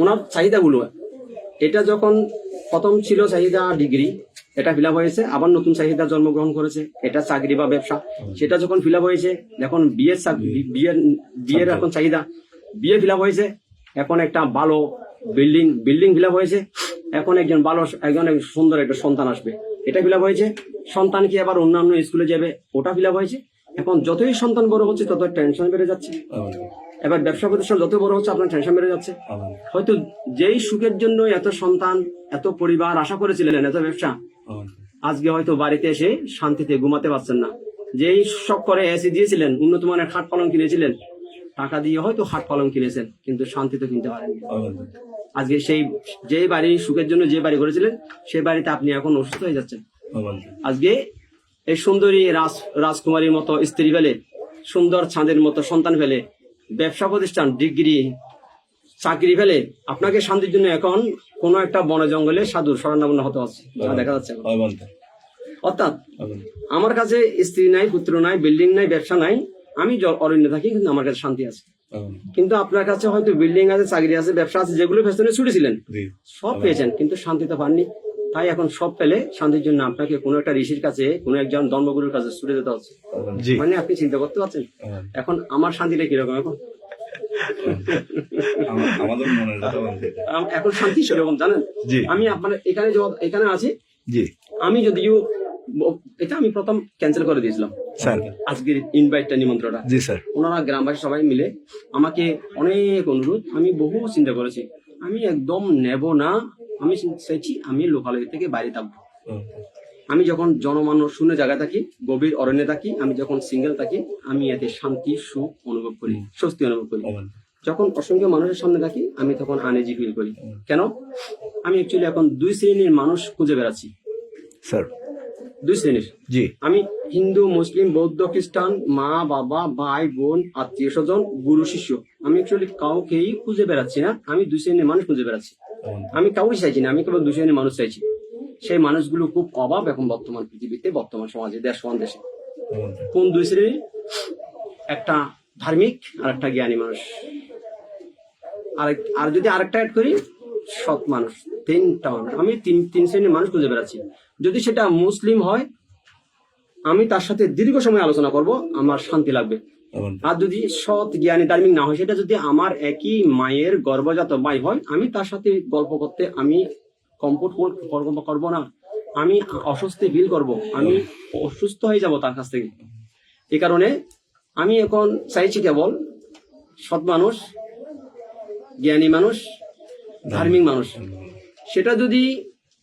ওনার চাহিদাগুলো এটা যখন প্রথম ছিল চাহিদা ডিগ্রি, এটা ফিল হয়েছে, আবার নতুন চাহিদা জন্মগ্রহণ করেছে, এটা চাকরি বা ব্যবসা, সেটা যখন ফিল হয়েছে, এখন বিয়ের বিয়ের বিয়ের এখন চাহিদা বিয়ে ফিল হয়েছে, এখন একটা ভালো বিল্ডিং বিল্ডিং ফিল হয়েছে, এখন একজন ভালো, একজন সুন্দর একটা সন্তান আসবে। এটা ফিল হয়েছে, সন্তান কি আবার অন্যান্য স্কুলে যাবে, ওটা ফিল হয়েছে এখন যতই সন্তান বড় হচ্ছে, তত টেনশন বেড়ে যাচ্ছে। এবার ব্যবসা প্রতিষ্ঠান যত বড় হচ্ছে, আপনার টেনশন বেড়ে যাচ্ছে। হয়তো যেই সুখের জন্য এত সন্তান, এত পরিবার আশা করেছিলেন এত ব্যবসা, আজকে হয়তো বাড়িতে এসে শান্তিতে ঘুমাতে পারছেন না। যেই শখ করে এসি দিয়েছিলেন, উন্নত মানের খাট পালং কিনেছিলেন, টাকা দিয়ে হয়তো খাট পালং কিনেছেন, কিন্তু শান্তি তো কিনতে পারেন আজকে সেই যে বাড়ি সুখের জন্য যে বাড়ি করেছিলেন সেই বাড়িতে আপনি এখন অসুস্থ হয়ে যাচ্ছেন। আজকে এই সুন্দরী রাজ রাজকুমারীর মতো স্ত্রী ফেলে সুন্দর ছাঁদের মতো সন্তান ফেলে ব্যবসা প্রতিষ্ঠান ডিগ্রি চাকরি ফেলে আপনাকে শান্তির জন্য এখন কোন একটা বন জঙ্গলে সাধুর শরণাপন্ন হতে হচ্ছে দেখা যাচ্ছে অর্থাৎ আমার কাছে স্ত্রী নাই পুত্র নাই বিল্ডিং নাই ব্যবসা নাই আমি অরণ্যে থাকি কিন্তু আমার কাছে শান্তি আছে। কিন্তু আপনার কাছে হয়তো বিল্ডিং আছে চাকরি আছে ব্যবসা আছে যেগুলো পেছনে ছুটেছিলেন সব পেয়েছেন কিন্তু শান্তি তো পাননি। তাই এখন সব পেলে শান্তির জন্য আপনাকে কোনো একটা ঋষির কাছে কোনো একজন ধর্মগুরুর কাছে ছুটে যেতে হচ্ছে। মানে আপনি চিন্তা করতে পারছেন? এখন আমার শান্তিটা কীরকম এখন? এখন শান্তি সেরকম জানেন? আমি আপনার এখানে এখানে আছি। আমি যদিও এটা আমি প্রথম ক্যান্সেল করে দিয়েছিলাম। স্যার। আজকের ইনভাইটটা নিমন্ত্রণটা। জি স্যার। ওনারা গ্রামবাসী সবাই মিলে আমাকে অনেক অনুরোধ আমি বহু চিন্তা করেছি। আমি একদম নেব না। আমি চাইছি আমি লোকালয় থেকে বাইরে থাকব। আমি যখন জনমানব শূন্য জায়গায় থাকি গভীর অরণ্যে থাকি আমি যখন সিঙ্গেল থাকি আমি এতে শান্তি সুখ অনুভব করি স্বস্তি অনুভব করি। যখন অসংখ্য মানুষের সামনে থাকি আমি তখন আনেজি ফিল করি। কেন? আমি অ্যাকচুয়ালি এখন দুই শ্রেণির মানুষ খুঁজে বেড়াচ্ছি। স্যার। দুই শ্রেণির। জি। আমি হিন্দু মুসলিম বৌদ্ধ খ্রিস্টান মা বাবা ভাই বোন আত্মীয় স্বজন গুরু শিষ্য। আমি অ্যাকচুয়ালি কাউকেই খুঁজে বেড়াচ্ছি না। আমি দুই শ্রেণির মানুষ খুঁজে বেড়াচ্ছি। আমি কাউকে চাইছি না আমি কেবল শ্রেণির মানুষ চাইছি। সেই মানুষগুলো খুব অভাব এখন বর্তমান পৃথিবীতে বর্তমান সমাজে দেশ সমান দেশে। কোন দুই শ্রেণির? একটা ধার্মিক আর একটা জ্ঞানী মানুষ। আর আর যদি আরেকটা অ্যাড করি সৎ মানুষ। তিনটা মানুষ। আমি তিন তিন শ্রেণির মানুষ খুঁজে বেড়াচ্ছি। যদি সেটা মুসলিম হয় আমি তার সাথে দীর্ঘ সময় আলোচনা করব আমার শান্তি লাগবে। আর যদি সৎ জ্ঞানী ধার্মিক না হয় সেটা যদি আমার একই মায়ের গর্ভজাত মাই হয় আমি তার সাথে গল্প করতে আমি কমফোর্ট করব না। আমি অস্বস্তি ফিল করব। আমি অসুস্থ হয়ে যাব তার কাছ থেকে। এ কারণে আমি এখন চাইছি কেবল সৎ মানুষ জ্ঞানী মানুষ ধার্মিক মানুষ। সেটা যদি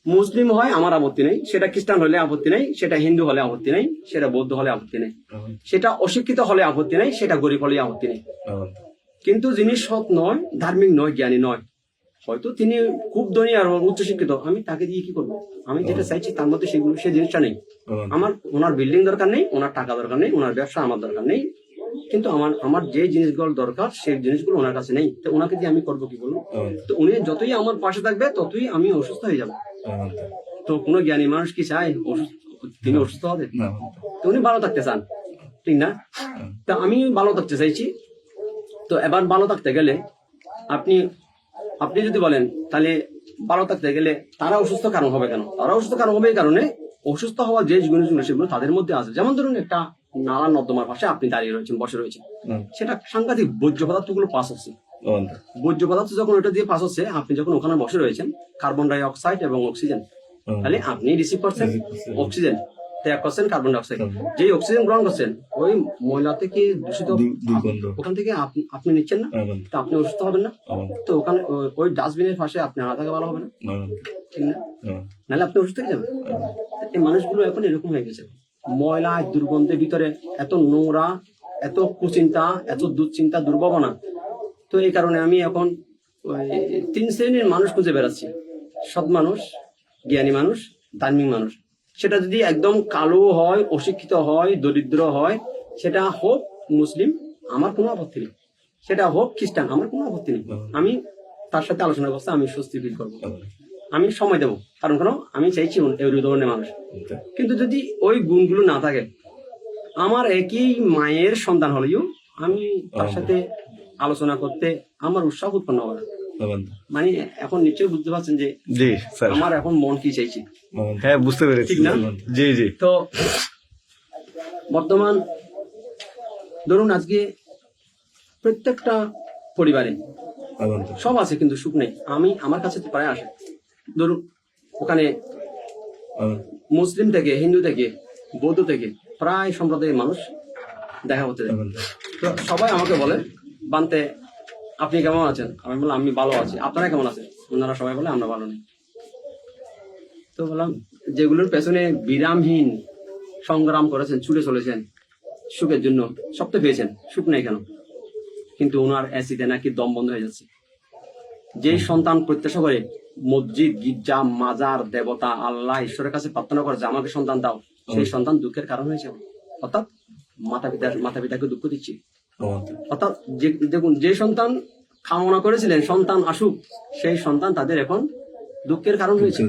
মুসলিম হয় আমার আপত্তি নেই। সেটা খ্রিস্টান হলে আপত্তি নেই সেটা হিন্দু হলে আপত্তি নেই সেটা বৌদ্ধ হলে আপত্তি নেই। সেটা অশিক্ষিত হলে আপত্তি নেই সেটা গরিব হলে আপত্তি নেই। কিন্তু যিনি সৎ নয় ধার্মিক নয় জ্ঞানী নয় হয়তো তিনি খুব ধনী আর উচ্চশিক্ষিত আমি তাকে দিয়ে কি করব? আমি যেটা চাইছি তার মধ্যে সেগুলো সে জিনিসটা নেই। আমার ওনার বিল্ডিং দরকার নেই ওনার টাকা দরকার নেই ওনার ব্যবসা আমার দরকার নেই। কিন্তু আমার আমার যে জিনিসগুলো দরকার সেই জিনিসগুলো ওনার কাছে নেই। তো ওনাকে দিয়ে আমি করব কি বলব তো উনি যতই আমার পাশে থাকবে ততই আমি অসুস্থ হয়ে যাব। তো কোনো জ্ঞানী মানুষ কি চায়? তিনি অসুস্থ হবে? তো উনি ভালো থাকতে চান। ঠিক না? তা আমি ভালো থাকতে চাইছি। তো এবার ভালো থাকতে গেলে আপনি আপনি যদি বলেন তাহলে ভালো থাকতে গেলে তারা অসুস্থ কারণ হবে কেন? তারা অসুস্থ কারণ হবে এই কারণে অসুস্থ হওয়ার যে জিনিসগুলো সেগুলো তাদের মধ্যে আছে। যেমন ধরুন একটা নালা নর্দমার পাশে আপনি দাঁড়িয়ে রয়েছেন বসে রয়েছেন। সেটা সাংঘাতিক বর্জ্য পদার্থগুলো পাস হচ্ছে। বর্জ্য পদার্থ যখন ওটা দিয়ে পাস হচ্ছে আপনি যখন ওখানে বসে রয়েছেন কার্বন ডাই অক্সাইড এবং অক্সিজেন তাহলে আপনি রিসিভ করছেন অক্সিজেন ত্যাগ করছেন কার্বন ডাই অক্সাইড যেই অক্সিজেন গ্রহণ করছেন ওই ময়লা থেকে দূষিত ওখান থেকে আপনি- নিচ্ছেন না তো আপনি অসুস্থ হবেন না। তো ওখানে ওই- ডাস্টবিনের পাশে আপনি না থাকা ভালো হবে না। ঠিক না? নাহলে আপনি অসুস্থ হয়ে যাবেন। এই মানুষগুলো এখন এরকম হয়ে গেছে। ময়লা দুর্গন্ধের ভিতরে এত নোংরা এত কুচিন্তা এত দুশ্চিন্তা দুর্ভাবনা তো এই কারণে আমি এখন ওই তিন শ্রেণির মানুষ খুঁজে বেড়াচ্ছি। সৎ মানুষ, জ্ঞানী মানুষ ধার্মিক মানুষ। সেটা যদি একদম কালো হয়, অশিক্ষিত হয়, দরিদ্র হয়, সেটা হোক মুসলিম, আমার কোনো আপত্তি নেই। সেটা হোক খ্রিস্টান, আমার কোনো আপত্তি নেই। আমি তার সাথে আলোচনা করতে আমি স্বস্তি ফিল করব। আমি সময় দেবো। কারণ কেন? আমি চাইছি এই ধরনের মানুষ। কিন্তু যদি ওই গুণগুলো না থাকে, আমার একই মায়ের সন্তান হলেও আমি তার সাথে আলোচনা করতে আমার উৎসাহ উৎপন্ন হবে না মানে এখন নিশ্চয়ই বুঝতে পারছেন যে জি স্যার। আমার এখন মন কি চাইছে। হ্যাঁ বুঝতে পেরেছি। জি জি। তো বর্তমান ধরুন আজকে প্রত্যেকটা পরিবারে সব আছে কিন্তু সুখ নেই। আমি আমার কাছে তো প্রায় আসে। ধরুন ওখানে মুসলিম থেকে হিন্দু থেকে বৌদ্ধ থেকে প্রায় সম্প্রদায়ের মানুষ দেখা হতে যায়। তো সবাই আমাকে বলে বানতে, আপনি কেমন আছেন? আমি বললাম, আমি ভালো আছি। আপনারা কেমন আছেন? ওনারা সবাই বলে, আমরা ভালো নেই। তো বললাম, যেগুলোর পেছনে বিরামহীন সংগ্রাম করেছেন, ছুটে চলেছেন, সুখের জন্য সব তো পেয়েছেন, সুখ নেই কেন? কিন্তু ওনার অ্যাসিডে নাকি দম বন্ধ হয়ে যাচ্ছে। যেই সন্তান প্রত্যাশা করে, মসজিদ, গির্জা, মাজার, দেবতা, আল্লাহ, ঈশ্বরের কাছে প্রার্থনা করে, যে আমাকে সন্তান দাও, সেই সন্তান দুঃখের কারণ হয়েছে। অর্থাৎ মাতা পিতা মাতা পিতাকে দুঃখ দিচ্ছি। অর্থাৎ যে- দেখুন যে সন্তান কামনা করেছিলেন সন্তান আসুক সেই সন্তান তাদের এখন দুঃখের কারণ হয়েছে।